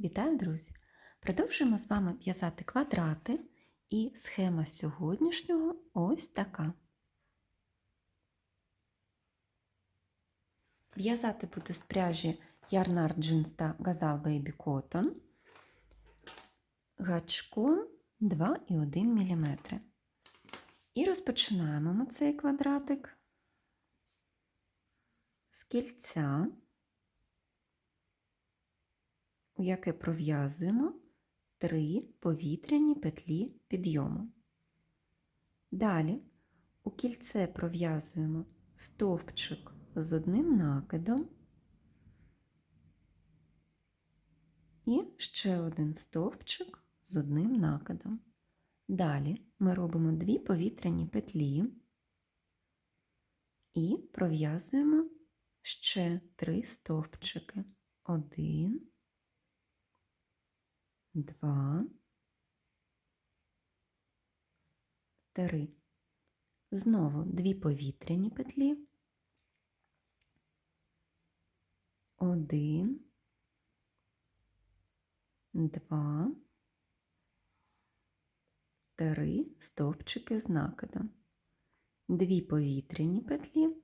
Вітаю, друзі! Продовжуємо з вами в'язати квадрати, і схема сьогоднішнього ось така. В'язати буду з пряжі Yarnard Jeans та Gazal Baby Cotton гачком 2,1 мм. І розпочинаємо ми цей квадратик з кільця. У яке пров'язуємо три повітряні петлі підйому. Далі у кільце пров'язуємо стовпчик з одним накидом і ще один стовпчик з одним накидом. Далі ми робимо дві повітряні петлі і пров'язуємо ще три стовпчики. Один, два, три. Знову дві повітряні петлі. Один, два, три стовпчики з накидом. Дві повітряні петлі.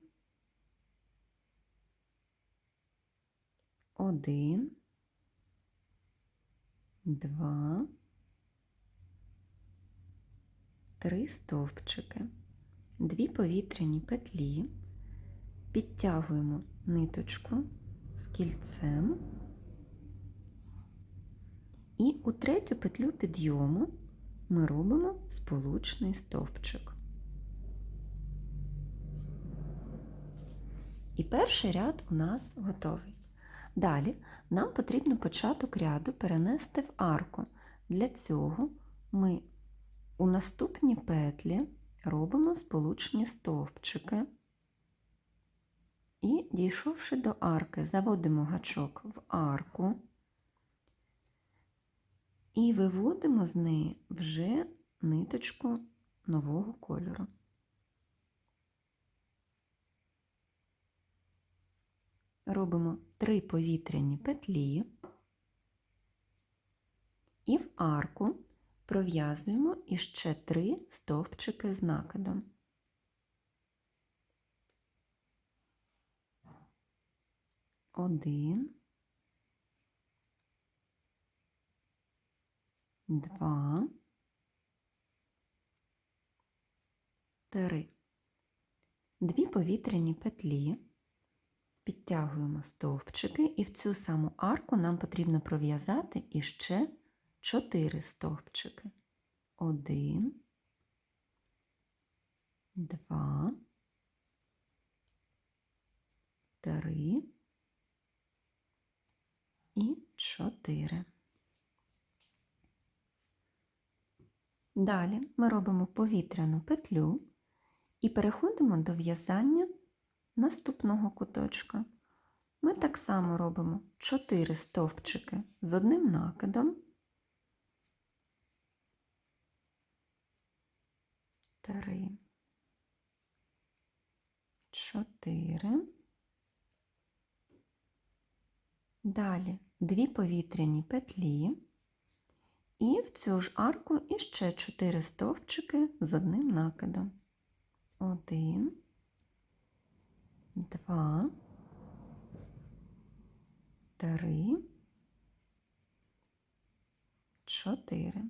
Один, два, три стовпчики, дві повітряні петлі, підтягуємо ниточку з кільцем і у третю петлю підйому ми робимо сполучний стовпчик. І перший ряд у нас готовий. Далі нам потрібно початок ряду перенести в арку. Для цього ми у наступні петлі робимо сполучні стовпчики і, дійшовши до арки, заводимо гачок в арку і виводимо з неї вже ниточку нового кольору. Робимо три повітряні петлі і в арку пров'язуємо іще три стовпчики з накидом. Один, два, три. Дві повітряні петлі підтягуємо стовпчики, і в цю саму арку нам потрібно пров'язати іще 4 стовпчики. Один, два, три і чотири. Далі ми робимо повітряну петлю і переходимо до в'язання наступного куточка. Ми так само робимо 4 стовпчики з одним накидом, три, чотири. Далі дві повітряні петлі, і в цю ж арку іще 4 стовпчики з одним накидом. Один, два, три, чотири.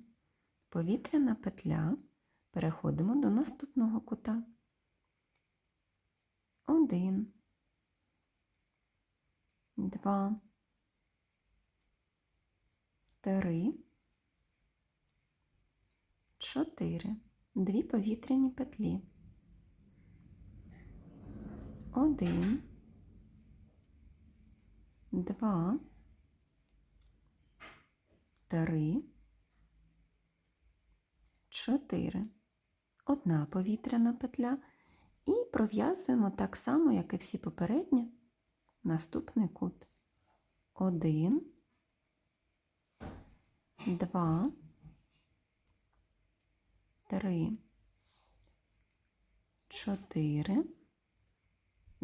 Повітряна петля. Переходимо до наступного кута. Один, два, три, чотири. Дві повітряні петлі один, два, три, чотири. Одна повітряна петля. І пров'язуємо так само, як і всі попередні, наступний кут. Один, два, три, чотири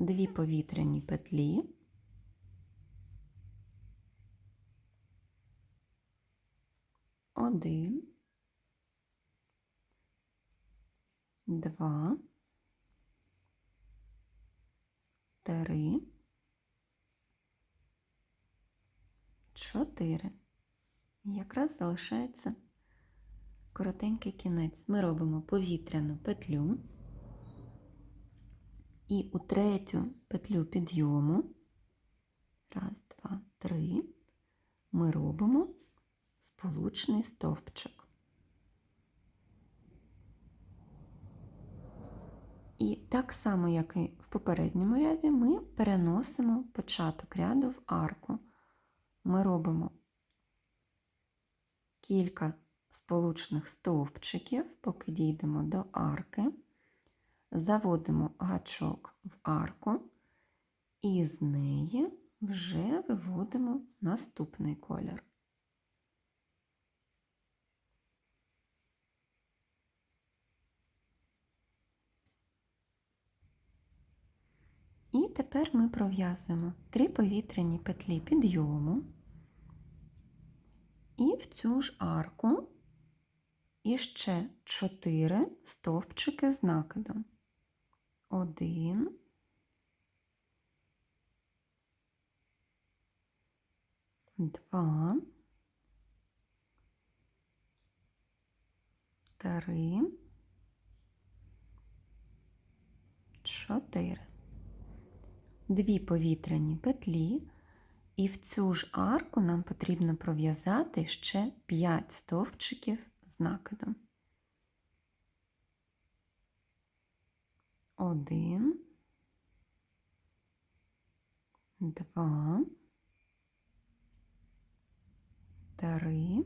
дві повітряні петлі, Один. Два. Три. Чотири. Якраз залишається коротенький кінець. Ми робимо повітряну петлю. І у третю петлю підйому, раз, два, три, ми робимо сполучний стовпчик. І так само, як і в попередньому ряді, ми переносимо початок ряду в арку. Ми робимо кілька сполучних стовпчиків, поки дійдемо до арки, заводимо гачок в арку і з неї вже виводимо наступний колір. І тепер ми пров'язуємо три повітряні петлі підйому і в цю ж арку іще чотири стовпчики з накидом. Один, два, три, чотири. Дві повітряні петлі, і в цю ж арку нам потрібно пров'язати ще 5 стовпчиків з накидом. Один, два, три,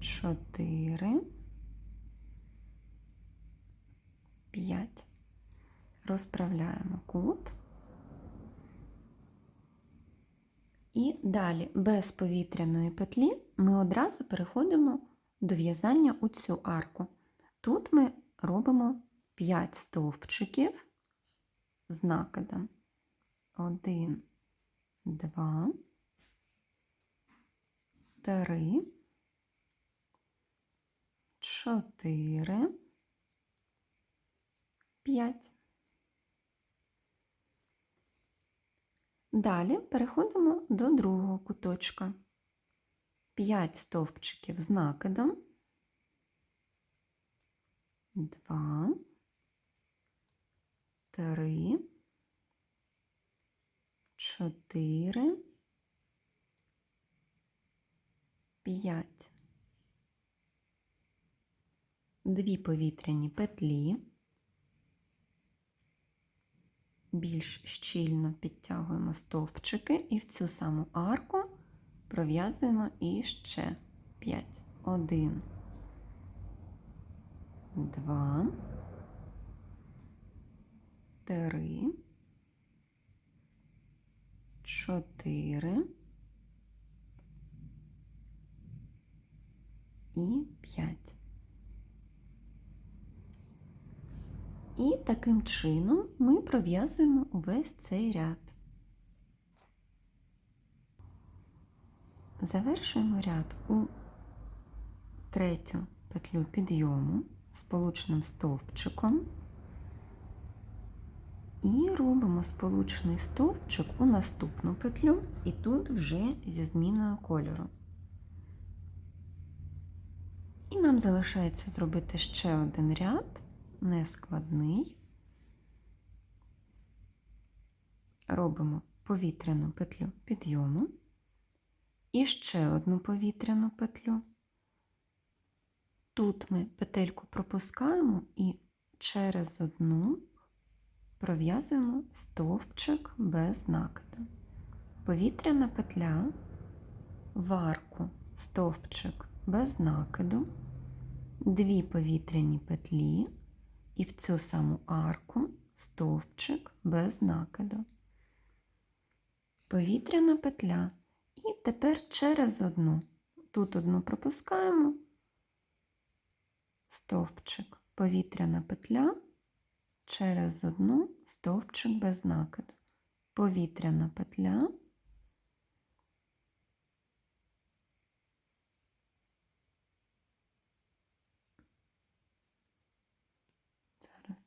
чотири, п'ять. Розправляємо кут. І далі без повітряної петлі ми одразу переходимо до в'язання у цю арку. Тут ми робимо 5 стовпчиків з накидом. 1, 2, 3, 4, 5. Далі переходимо до другого куточка. 5 стовпчиків з накидом. 2, 3, 4, 5. Дві повітряні петлі. Більш щільно підтягуємо стовпчики і в цю саму арку пров'язуємо іще 5. 1, 2, 3, 4 і 5. І таким чином ми пров'язуємо увесь цей ряд. Завершуємо ряд у третю петлю підйому сполучним стовпчиком і робимо сполучний стовпчик у наступну петлю, і тут вже зі зміною кольору. І нам залишається зробити ще один ряд нескладний. Робимо повітряну петлю підйому і ще одну повітряну петлю. Тут ми петельку пропускаємо і через одну пров'язуємо стовпчик без накиду. Повітряна петля, в арку стовпчик без накиду, дві повітряні петлі і в цю саму арку стовпчик без накиду. Повітряна петля. І тепер через одну. Тут одну пропускаємо, стовпчик, повітряна петля через одну стовпчик без накиду, повітряна петля, зараз.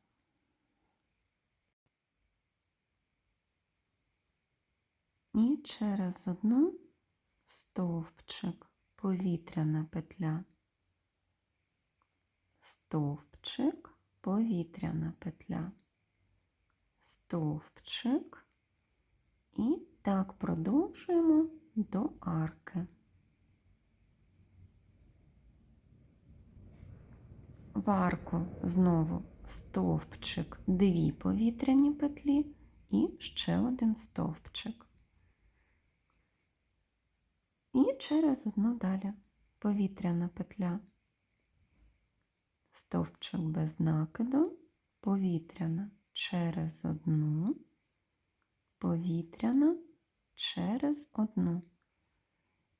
І через одну стовпчик, повітряна петля стовпчик, повітряна петля, стовпчик, і так продовжуємо до арки. В арку знову стовпчик, дві повітряні петлі і ще один стовпчик. І через одну далі повітряна петля, стовпчик без накиду, повітряна через одну, повітряна через одну.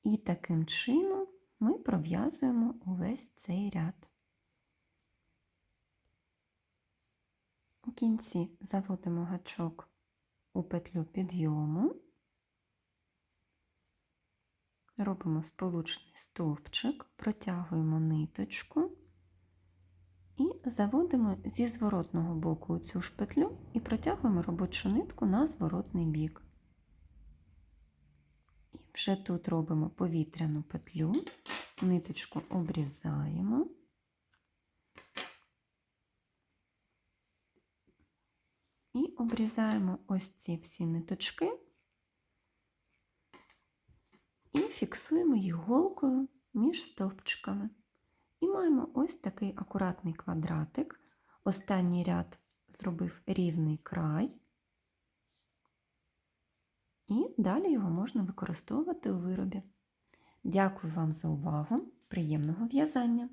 І таким чином ми пров'язуємо увесь цей ряд. У кінці заводимо гачок у петлю підйому, робимо сполучний стовпчик, протягуємо ниточку заводимо зі зворотного боку цю ж петлю і протягуємо робочу нитку на зворотний бік. І вже тут робимо повітряну петлю, ниточку обрізаємо. І обрізаємо ось ці всі ниточки і фіксуємо їх голкою між стовпчиками. Маємо ось такий акуратний квадратик. Останній ряд зробив рівний край, і далі його можна використовувати у виробі. Дякую вам за увагу! Приємного в'язання!